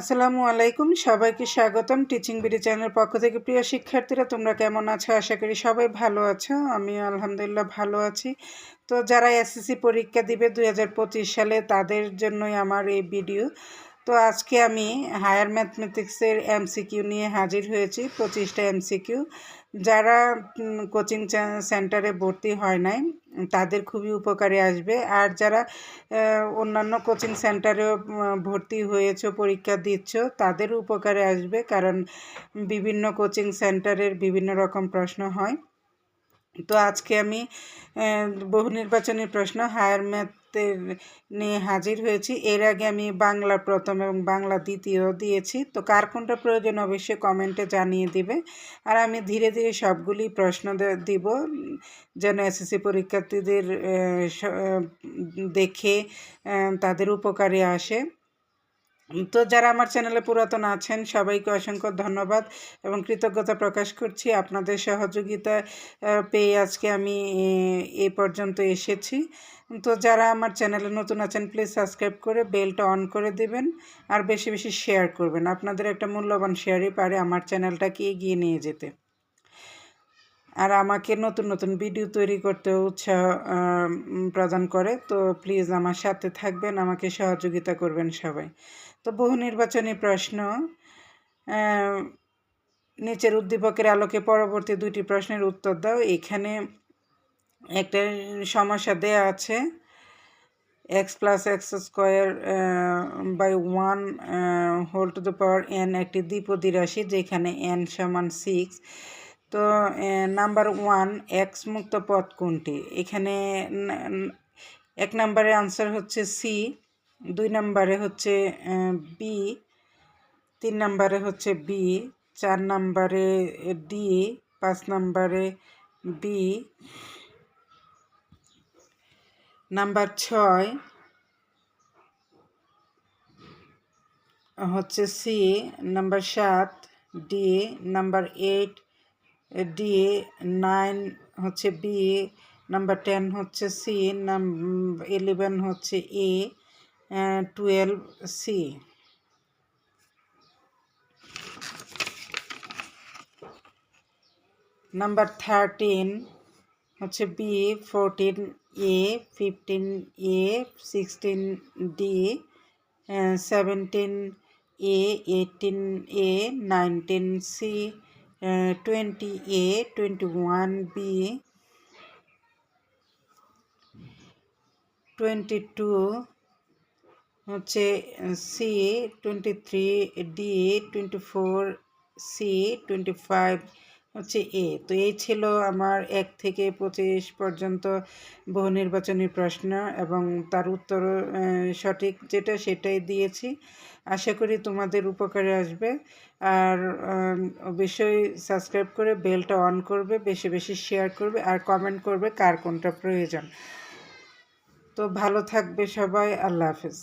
আসসালামু আলাইকুম, সবাইকে স্বাগতম টিচিং বিডি চ্যানেলের পক্ষ থেকে। প্রিয় শিক্ষার্থীরা, তোমরা কেমন আছো? আশা করি সবাই ভালো আছো। আমি আলহামদুলিল্লাহ ভালো আছি। তো যারা এসএসসি পরীক্ষা দিবে দুই হাজার পঁচিশ সালে, তাদের জন্যই আমার এই ভিডিও তো আজকে আমি হায়ার ম্যাথমেটিক্সের এমসিকিউ নিয়ে হাজির হয়েছি, পঁচিশটা এমসিকিউ। যারা কোচিং সেন্টারে ভর্তি হয় নাই, তাদের খুবই উপকারে আসবে। আর যারা অন্যান্য কোচিং সেন্টারেও ভর্তি হয়েছে, পরীক্ষা দিচ্ছ, তাদের উপকারে আসবে, কারণ বিভিন্ন কোচিং সেন্টারের বিভিন্ন রকম প্রশ্ন হয়। তো আজকে আমি বহু নির্বাচনী প্রশ্ন হায়ার ম্যাথের নিয়ে হাজির হয়েছি। এর আগে আমি বাংলা প্রথম এবং বাংলা দ্বিতীয় দিয়েছি। তো কার কোনটা প্রয়োজন অবশ্যই কমেন্টে জানিয়ে দিবে। আর আমি ধীরে ধীরে সবগুলি প্রশ্ন দিব, যেন এসএসসি পরীক্ষার্থীদের দেখে তাদের উপকারে আসে। তো যারা আমার চ্যানেলে পুরাতন আছেন, সবাইকে অসংখ্য ধন্যবাদ এবং কৃতজ্ঞতা প্রকাশ করছি। আপনাদের সহযোগিতা পেয়ে আজকে আমি, এ পর্যন্ত এসেছি। তো যারা আমার চ্যানেলে নতুন আছেন প্লিজ সাবস্ক্রাইব করে বেলটা অন করে দেবেন আর বেশি বেশি শেয়ার করবেন। আপনাদের একটা মূল্যবান শেয়ারই পারে আমার চ্যানেলটাকে এগিয়ে নিয়ে যেতে। আর আমাকে নতুন নতুন ভিডিও তৈরি করতে উৎসাহ প্রদান করে। তো প্লিজ আমার সাথে থাকবেন, আমাকে সহযোগিতা করবেন সবাই। তো বহু নির্বাচনী প্রশ্ন নিচের উদ্দীপকের আলোকে পরবর্তী দুটি প্রশ্নের উত্তর দাও। এখানে একটা সমস্যা দেয়া আছে। X plus x square by one whole to the power n একটি দ্বিপদী রাশি, যেখানে এন সমান সিক্স তো নাম্বার ওয়ান এক্স মুক্ত পথ কোনটি? এখানে এক নম্বরের আনসার হচ্ছে সি দুই নম্বরে হচ্ছে বি তিন নম্বরে হচ্ছে বি চার নম্বরে ডি পাঁচ নম্বরে বি নাম্বার ছয়, হচ্ছে সি নাম্বার সাত D number eight D nine হচ্ছে বি নাম্বার টেন হচ্ছে সি নাম ইলেভেন হচ্ছে A twelve C number thirteen হচ্ছে B fourteen A fifteen A sixteen D seventeen A eighteen A nineteen C twenty A twenty one B twenty two হচ্ছে C twenty three D twenty four C twenty five হচ্ছে A. তো এই ছিল আমার এক থেকে পঁচিশ পর্যন্ত বহু নির্বাচনী প্রশ্ন এবং তার উত্তর সঠিক যেটা সেটাই দিয়েছি। আশা করি তোমাদের উপকারে আসবে। আর অবশ্যই সাবস্ক্রাইব করে বেলটা অন করবে, বেশি বেশি শেয়ার করবে আর কমেন্ট করবে কার কোনটা প্রয়োজন। তো ভালো থাকবে সবাই, আল্লাহ হাফেজ।